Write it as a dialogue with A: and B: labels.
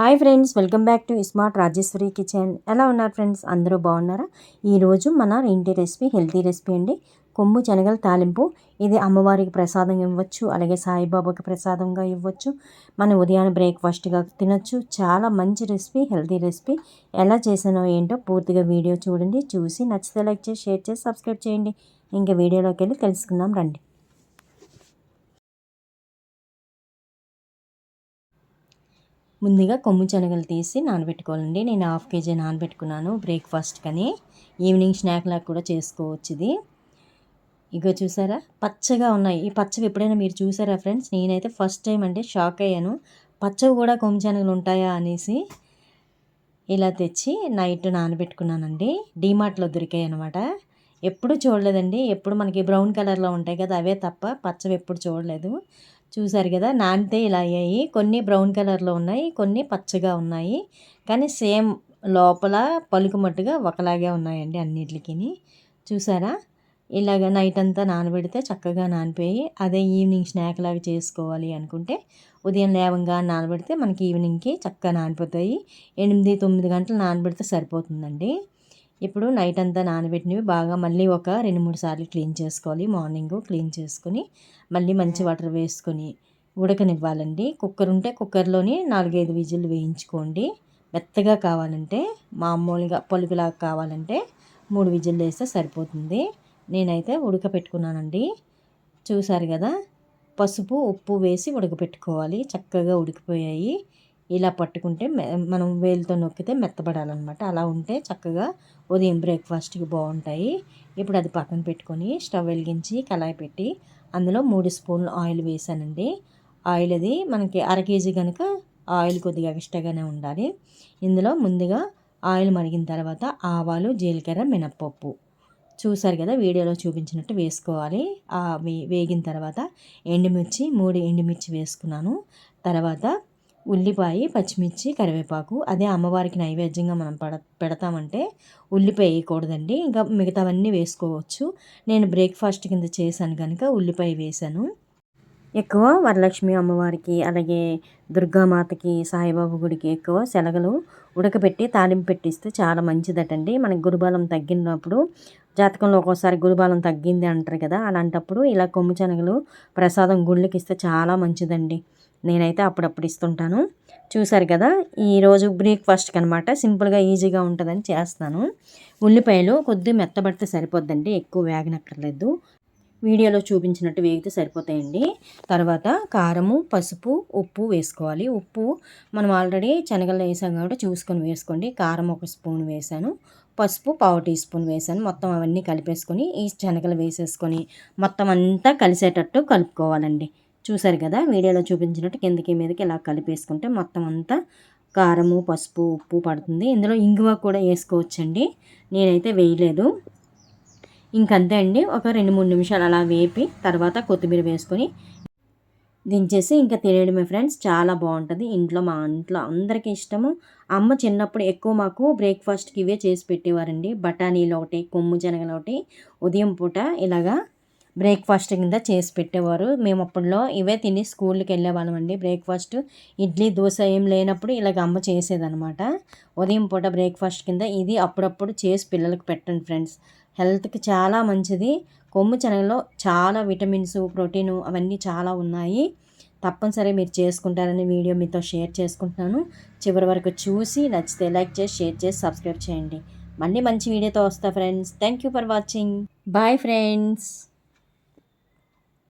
A: Hi friends welcome back to smart Rajeshwari kitchen. ఎలా ఉన్నారు friends? అందరూ బాగున్నారా? ఈరోజు మన ఇంటి రెసిపీ హెల్తీ రెసిపీ అండి. కొమ్ము శనగల తాలింపు. ఇది అమ్మవారికి ప్రసాదం ఇవ్వచ్చు అలాగే సాయిబాబాకి ప్రసాదంగా ఇవ్వచ్చు. మనం ఉదయాన్నే బ్రేక్ఫాస్ట్గా తినొచ్చు. చాలా మంచి రెసిపీ హెల్తీ రెసిపీ. ఎలా చేసానో ఏంటో పూర్తిగా వీడియో చూడండి. చూసి నచ్చితే లైక్ చేసి షేర్ చేసి సబ్స్క్రైబ్ చేయండి. ఇంకా వీడియోలోకి వెళ్ళి తెలుసుకుందాం రండి. ముందుగా కొమ్ము శనగలు తీసి నానబెట్టుకోవాలండి. నేను హాఫ్ కేజీ నానబెట్టుకున్నాను బ్రేక్ఫాస్ట్ కానీ ఈవినింగ్ స్నాక్ లాగా కూడా చేసుకోవచ్చు ఇది ఇగో చూసారా? పచ్చగా ఉన్నాయి. ఈ పచ్చవి ఎప్పుడైనా మీరు చూసారా ఫ్రెండ్స్? నేనైతే ఫస్ట్ టైం అంటే షాక్ అయ్యాను. పచ్చవి కూడా కొమ్ము శనగలు ఉంటాయా అనేసి ఇలా తెచ్చి నైట్ నానబెట్టుకున్నానండి. డీమార్ట్లో దొరికాయి అనమాట ఎప్పుడు చూడలేదండి. ఎప్పుడు మనకి బ్రౌన్ కలర్లో ఉంటాయి కదా అవే తప్ప పచ్చవి ఎప్పుడు చూడలేదు. చూసారు కదా నానితే ఇలా అయ్యాయి. కొన్ని బ్రౌన్ కలర్లో ఉన్నాయి కొన్ని పచ్చగా ఉన్నాయి. కానీ సేమ్ లోపల పలుకుమట్టుగా ఒకలాగే ఉన్నాయండి అన్నిటికి చూసారా? ఇలాగ నైట్ అంతా నానబెడితే చక్కగా నానిపోయి అదే ఈవినింగ్ స్నాక్ లాగా చేసుకోవాలి అనుకుంటే ఉదయం లేవంగా నానబెడితే మనకి ఈవినింగ్కి చక్కగా నానిపోతాయి. ఎనిమిది తొమ్మిది గంటలు నానబెడితే సరిపోతుందండి. ఇప్పుడు నైట్ అంతా నానబెట్టినవి బాగా మళ్ళీ ఒక రెండు మూడు సార్లు క్లీన్ చేసుకోవాలి. మార్నింగ్ క్లీన్ చేసుకొని మళ్ళీ మంచి వాటర్ వేసుకొని ఉడకనివ్వాలండి. కుక్కర్ ఉంటే కుక్కర్లోని నాలుగైదు విజిల్ వేయించుకోండి. మెత్తగా కావాలంటే మామూలుగా పలుకులాగా కావాలంటే మూడు విజిల్ వేస్తే సరిపోతుంది. నేనైతే ఉడకపెట్టుకున్నానండి. చూసారు కదా? పసుపు ఉప్పు వేసి ఉడకపెట్టుకోవాలి. చక్కగా ఉడికిపోయాయి. ఇలా పట్టుకుంటే మనం వేలుతో నొక్కితే మెత్తబడాలన్నమాట. అలా ఉంటే చక్కగా ఉదయం బ్రేక్ఫాస్ట్కి బాగుంటాయి. ఇప్పుడు అది పక్కన పెట్టుకొని స్టవ్ వెలిగించి కళాయి పెట్టి అందులో మూడు స్పూన్లు ఆయిల్ వేసానండి. ఆయిల్ అది మనకి అర కేజీ కనుక ఆయిల్ కొద్దిగా ఎక్స్ట్రాగానే ఉండాలి. ఇందులో ముందుగా ఆయిల్ మరిగిన తర్వాత ఆవాలు జీలకర్ర మినప్పప్పు. చూసారు కదా వీడియోలో చూపించినట్టు వేసుకోవాలి. వేగిన తర్వాత ఎండుమిర్చి మూడు ఎండుమిర్చి వేసుకున్నాను. తర్వాత ఉల్లిపాయ పచ్చిమిర్చి కరివేపాకు అదే అమ్మవారికి నైవేద్యంగా మనం పడ పెడతామంటే ఉల్లిపాయ వేయకూడదండి. ఇంకా మిగతావన్నీ వేసుకోవచ్చు. నేను బ్రేక్ఫాస్ట్ కింద చేశాను కనుక ఉల్లిపాయ వేశాను. ఎక్కువ వరలక్ష్మి అమ్మవారికి అలాగే దుర్గామాతకి సాయిబాబు గుడికి ఎక్కువ శనగలు ఉడకబెట్టి తాలింపు పెట్టిస్తే చాలా మంచిదటండి. మనకి గురుబలం తగ్గినప్పుడు జాతకంలో ఒక్కోసారి గురుబలం తగ్గింది అంటారు కదా అలాంటప్పుడు ఇలా కొమ్ము శనగలు ప్రసాదం గుళ్ళకి ఇస్తే చాలా మంచిదండి. నేనైతే అప్పుడప్పుడు ఇస్తుంటాను. చూసారు కదా ఈరోజు బ్రేక్ఫాస్ట్కి అనమాట సింపుల్గా ఈజీగా ఉంటుందని చేస్తాను. ఉల్లిపాయలు కొద్దిగా మెత్తబడితే సరిపోద్దండి ఎక్కువ వేగనక్కర్లేదు. వీడియోలో చూపించినట్టు వేగితే సరిపోతాయండి. తర్వాత కారము పసుపు ఉప్పు వేసుకోవాలి. ఉప్పు మనం ఆల్రెడీ శనగలు వేసాం కాబట్టి చూసుకొని వేసుకోండి. కారం ఒక స్పూన్ వేసాను. పసుపు పావు టీ స్పూన్ వేసాను. మొత్తం అవన్నీ కలిపేసుకొని ఈ శనగలు వేసేసుకొని మొత్తం అంతా కలిసేటట్టు కలుపుకోవాలండి. చూసారు కదా? వీడియోలో చూపించినట్టు కిందకి మీదకి ఇలా కలిపేసుకుంటే మొత్తం అంతా కారము పసుపు ఉప్పు పడుతుంది. ఇందులో ఇంగువ కూడా వేసుకోవచ్చండి. నేనైతే వేయలేదు. ఇంకంతే అండి. ఒక రెండు మూడు నిమిషాలు అలా వేపి తర్వాత కొత్తిమీర వేసుకొని దించేసి ఇంకా తినేయడమే ఫ్రెండ్స్. చాలా బాగుంటుంది. ఇంట్లో మా ఇంట్లో అందరికీ ఇష్టము. అమ్మ చిన్నప్పుడు ఎక్కువ మాకు బ్రేక్ఫాస్ట్కి ఇవే చేసి పెట్టేవారండి. బఠానీలు ఒకటి కొమ్ము శనగలు ఒకటి ఉదయం పూట ఇలాగా బ్రేక్ఫాస్ట్ కింద చేసి పెట్టేవారు. మేము అప్పట్లో ఇవే తిని స్కూల్కి వెళ్ళేవాళ్ళం అండి. బ్రేక్ఫాస్ట్ ఇడ్లీ దోశ ఏం లేనప్పుడు ఇలాగ అమ్మ చేసేదనమాట ఉదయం పూట బ్రేక్ఫాస్ట్ కింద ఇది అప్పుడప్పుడు చేసి పిల్లలకు పెట్టండి ఫ్రెండ్స్. హెల్త్కి చాలా మంచిది. కొమ్ము శనగలో చాలా విటమిన్స్ ప్రోటీను అవన్నీ చాలా ఉన్నాయి. తప్పనిసరి మీరు చేసుకుంటారని వీడియో మీతో షేర్ చేసుకుంటున్నాను. చివరి వరకు చూసి నచ్చితే లైక్ చేసి షేర్ చేసి సబ్స్క్రైబ్ చేయండి. మళ్ళీ మంచి వీడియోతో వస్తా friends. Thank you for watching. Bye friends.